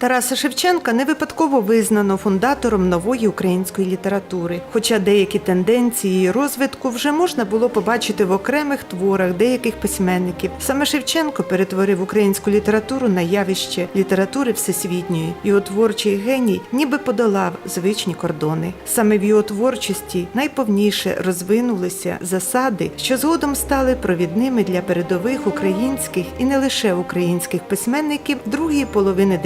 Тараса Шевченка не випадково визнано фундатором нової української літератури, хоча деякі тенденції її розвитку вже можна було побачити в окремих творах деяких письменників. Саме Шевченко перетворив українську літературу на явище літератури всесвітньої. Його творчий геній ніби подолав звичні кордони. Саме в його творчості найповніше розвинулися засади, що згодом стали провідними для передових українських і не лише українських письменників другої половини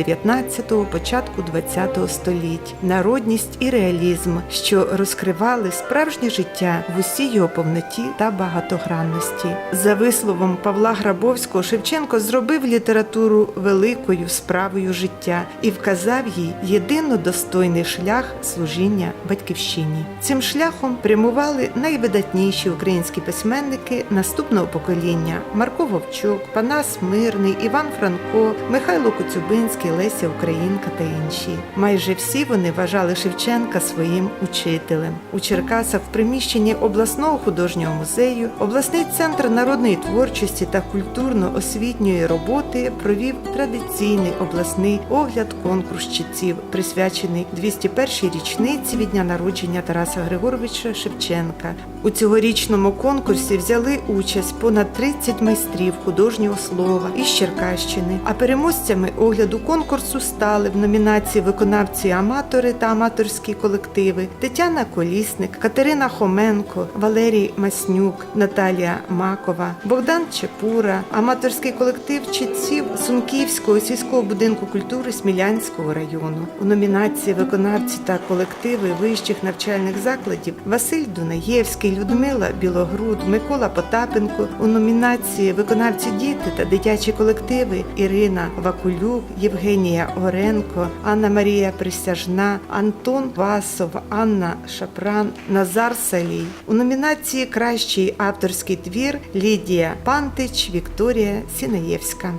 19-го, початку 20-го століть, народність і реалізм, що розкривали справжнє життя в усій його повноті та багатогранності. За висловом Павла Грабовського, Шевченко зробив літературу великою справою життя і вказав їй єдино достойний шлях служіння батьківщині. Цим шляхом прямували найвидатніші українські письменники наступного покоління: Марко Вовчук, Панас Мирний, Іван Франко, Михайло Коцюбинський, Леся Українка та інші. Майже всі вони вважали Шевченка своїм учителем. У Черкасах в приміщенні обласного художнього музею обласний центр народної творчості та культурно-освітньої роботи провів традиційний обласний огляд конкурс читців, присвячений 201-й річниці від дня народження Тараса Григоровича Шевченка. У цьогорічному конкурсі взяли участь понад 30 майстрів художнього слова із Черкащини. А переможцями огляду конкурсу стали в номінації виконавці аматори та аматорські колективи Тетяна Колісник, Катерина Хоменко, Валерій Маснюк, Наталія Макова, Богдан Чепура, аматорський колектив читців Сунківського сільського будинку культури Смілянського району. У номінації виконавці та колективи вищих навчальних закладів Василь Дунаєвський, Людмила Білогруд, Микола Потапенко. У номінації виконавці діти та дитячі колективи Ірина Вакулюк, Євгенія Горенко, Анна Марія Присяжна, Антон Васов, Анна Шапран, Назар Салій. У номінації Кращий авторський твір Лідія Пантич, Вікторія Сінаєвська.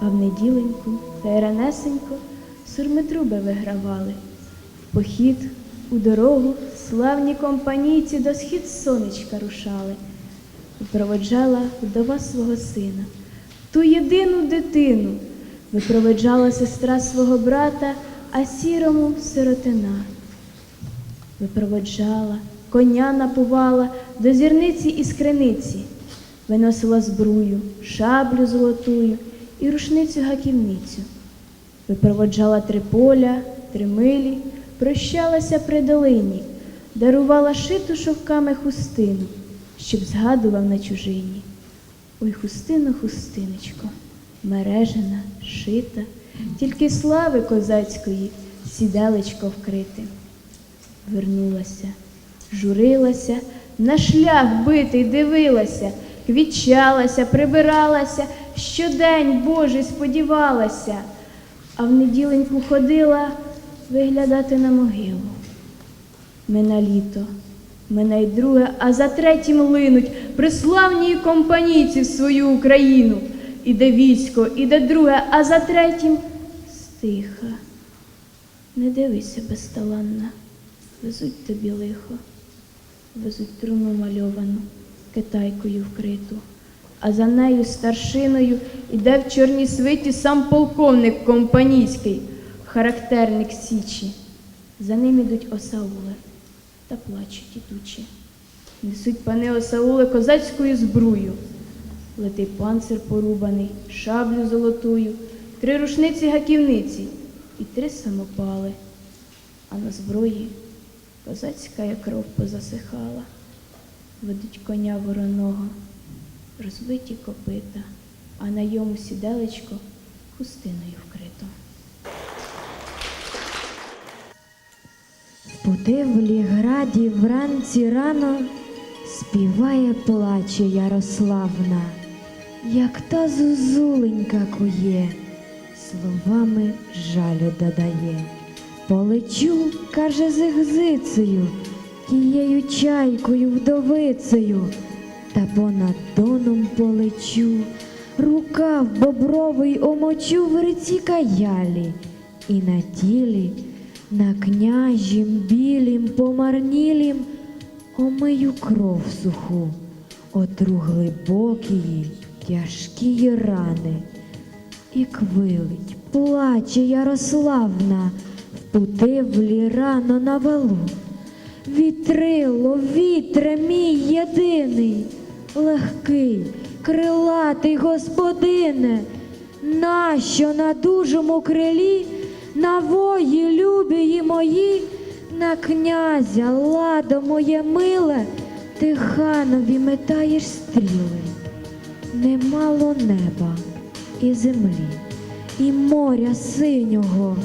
А в неділеньку та ранесенько сурмитруби вигравали. В похід у дорогу славні компанійці до схід сонечка рушали. Проводжала вдова свого сина, ту єдину дитину, випроведжала сестра свого брата, а сірому сиротина. Випроводжала, коня напувала до зірниці і скриниці, виносила збрую, шаблю золотую і рушницю гаківницю. Випроводжала три поля, три милі, прощалася при долині, дарувала шиту шовками хустину, щоб згадував на чужині. Ой, хустино, хустиночко, мережена, шита, тільки слави козацької сіделечко вкрите. Вернулася, журилася, на шлях битий дивилася, квічалася, прибиралася, щодень Божий сподівалася, а в неділеньку ходила виглядати на могилу. Мина літо, мене й друге, а за третім линуть приславні компанійці в свою Україну. Іде військо, іде друге, а за третім стиха. Не дивися безталанна, везуть тобі лихо, везуть труну мальовану, китайкою вкриту, а за нею старшиною іде в чорній свиті сам полковник компанійський, характерник Січі. За ним ідуть осаули та плачуть ідучі. Несуть пани осаули козацькою збрую. Летить панцир порубаний, шаблю золотую, три рушниці гаківниці і три самопали. А на зброї козацька як кров позасихала. Ведуть коня вороного, розбиті копита, а на йому сіделечко хустиною вкрито. В Путивлі граді вранці рано співає плаче Ярославна, як та зузуленька кує, словами жалю додає. Полечу, каже зигзицею, тією чайкою вдовицею, та понад доном полечу, рукав бобровий омочу в реці каялі, і на тілі на княжім білім помарнілім омию кров суху, отру глибокії, тяжкії рани, і квилить плаче Ярославна. В путивлі рано на валу. Вітрило, вітре мій єдиний, легкий, крилатий господине, нащо на дужому крилі, на вої любії мої, на князя ладо моє миле, ти ханові метаєш стріли немало неба і землі, і моря синього,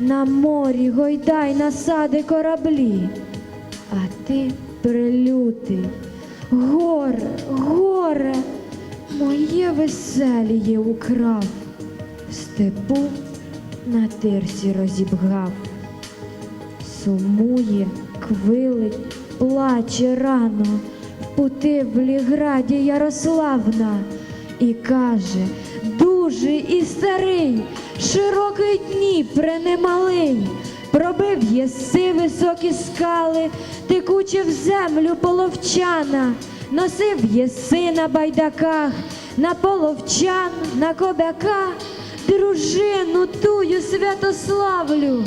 на морі гойдай насади кораблі, а ти прилютий, горе, горе, моє веселіє украв, степу на тирсі розібгав. Сумує, квилить, плаче рано, в путивлі граді Ярославна, і каже, дужий і старий, широкий Дніпре немалий, пробив єси високі скали, текуче в землю половчана, носив єси на байдаках, на половчан, на кобяка, дружину тую святославлю.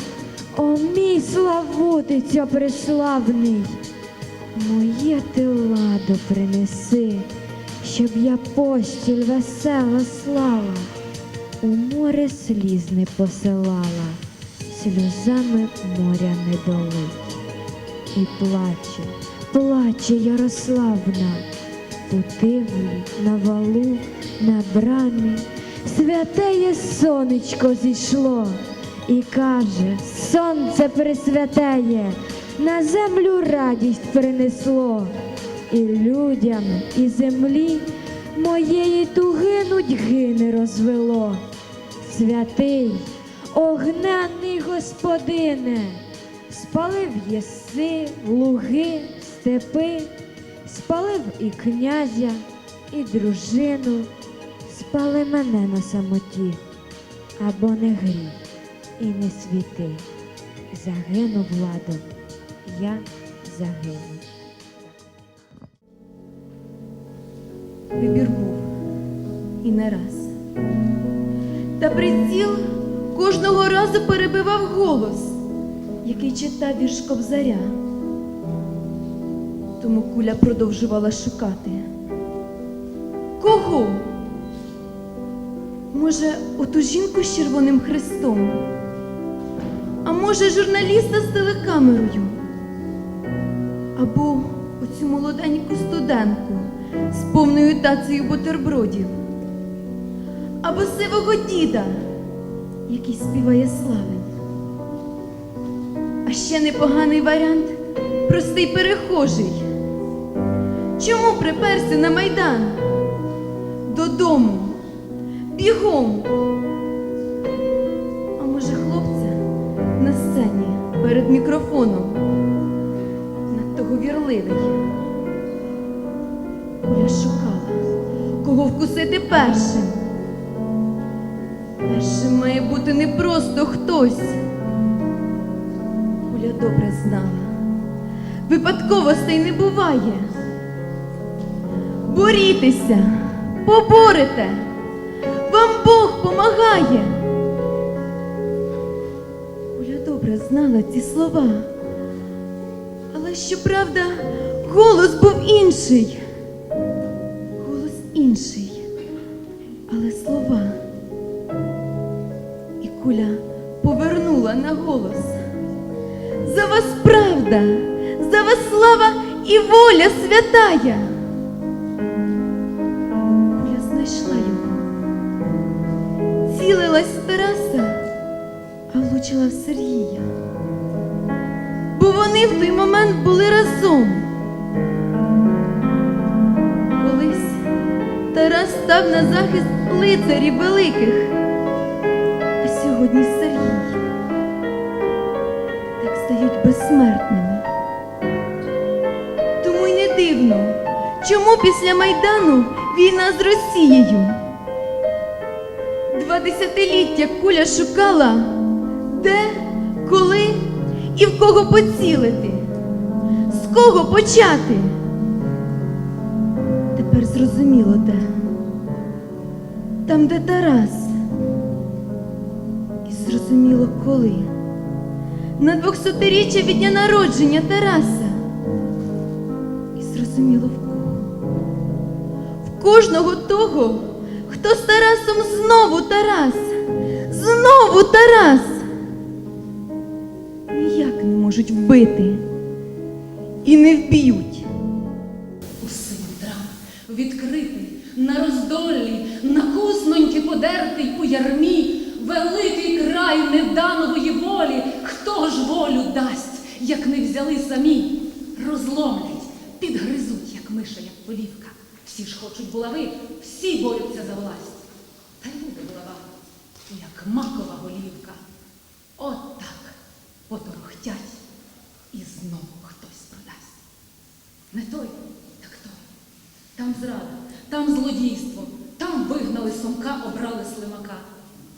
О, мій славутиця преславний, моє ти ладо принеси, щоб я постіль весела слава, у море сліз не посилала, сльозами моря не долить. І плаче, плаче Ярославна, путивлі на валу, на брамі, святеє сонечко зійшло і каже, сонце присвятеє, на землю радість принесло, і людям, і землі моєї туги нудьги не розвело. Святий, огненний господине, спалив єси, луги, степи, спалив і князя, і дружину, спали мене на самоті, або не гріх і не світи. Загинув владом, я загину. Вибір був і не раз. Та приціл кожного разу перебивав голос, який читав вірш Кобзаря. Тому куля продовжувала шукати. Кого? Може, оту жінку з червоним хрестом? А може, журналіста з телекамерою? Або оцю молоденьку студентку з повною тацею бутербродів? Або сивого діда, який співає славен? А ще непоганий варіант простий перехожий. Чому приперся на майдан? Додому, бігом. А може, хлопця на сцені перед мікрофоном говірливий. Оля шукала, кого вкусити першим. Першим має бути не просто хтось. Оля добре знала. Випадковостей не буває. Борітеся, поборете, вам Бог помагає. Оля добре знала ці слова. Щоправда, голос був інший. Голос інший. Але слова. І куля повернула на голос. За вас правда, за вас слава і воля святая. Куля знайшла його. Цілилась Тараса, а влучила в Сергія. Вони в той момент були разом. Колись Тарас став на захист лицарів великих, а сьогодні Сергій так стають безсмертними. Тому й не дивно, чому після Майдану війна з Росією. Два десятиліття куля шукала, де, коли і в кого поцілити, з кого почати. Тепер зрозуміло де. Там, де Тарас, і зрозуміло коли. На двохсотиріччя від дня народження Тараса. І зрозуміло в кого. В кожного того, хто з Тарасом знову Тарас. Знову Тарас. Можуть вбити. І не вб'ють. У Симонтра відкритий, на роздолі, на кусноньки подертий у ярмі, великий край неданової волі, хто ж волю дасть, як не взяли самі, розломлять, підгризуть, як миша, як полівка. Всі ж хочуть булави, всі борються за власть. Та й буде булава, як макова голівка. От так поторохтять і знову хтось продасть. Не той, так той. Там зрада, там злодійство, там вигнали сумка, обрали слимака.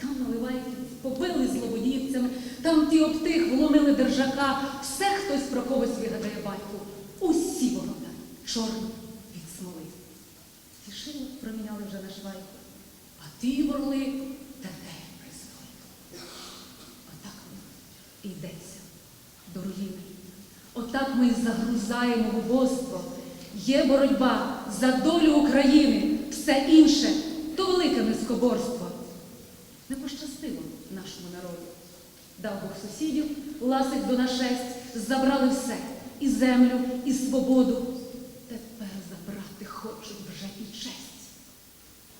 Там наливайки побили злободівцями, там ті об тих вломили держака. Все хтось про когось вигадає батьку. Усі ворота чорні від смоли. Ті проміняли вже на швайку, а ті ворли тепер призвойку. Отак воно йдеться до руїни. Отак ми й загрузаємо в. Є боротьба за долю України, все інше то велике низкоборство. Не пощастило нашому народу. Дав Бог сусідів, ласик до нашесть, забрали все і землю, і свободу. Тепер забрати хочуть вже і честь.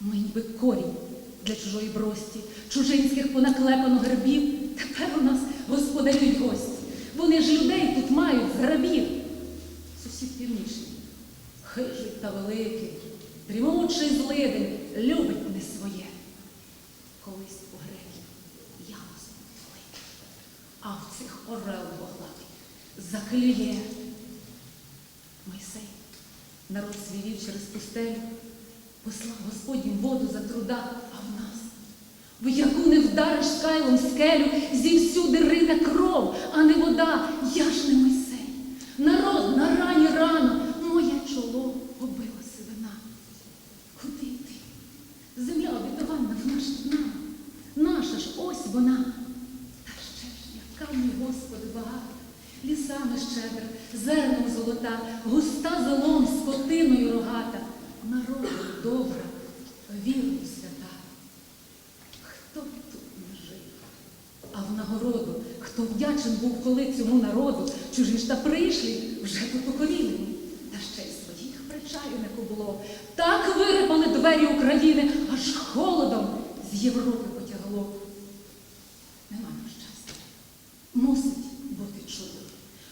Ми ніби корінь для чужої брості, чужинських понаклепано гербів. Тепер у нас господарюють гості. Вони ж людей тут мають з грабів. Сусід північний, хижий та великий, дрімучий злидень, любить не своє. Колись у греків ямос великий, а в цих орел боглатий заклює. Мойсей народ свівів через пустелю, послав Господь їм воду за труда, а в нас, в яку не вдариш кайлом скелю, зівсюди рине кров, а не вода, я ж не Мойсей. В наш наша ж ось вона. Та ще ж, яка мій Господи багата, лісами щедра, зерном золота, густа золом, скотиною рогата, народу добра, віру свята. Хто тут не жив? А в нагороду, хто вдячен був коли цьому народу, чужі ж та прийшлі, вже тут покорілені. Та ще й своїх причаюнику було. Так вирипали двері України, аж холодом з Європи потягло. Нема нам щастя. Мусить бути чудо.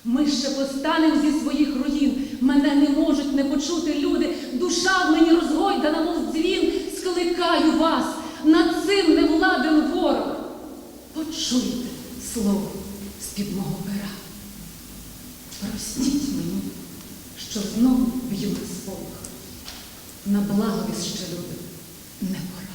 Ми ще постанемо зі своїх руїн. Мене не можуть не почути люди. Душа в мені розгойдана, мов дзвін. Скликаю вас над цим невладен ворог. Почуйте слово з-під мого пера. Простіть мені, що знову б'ю на сполох. На благовість ще люди не пора.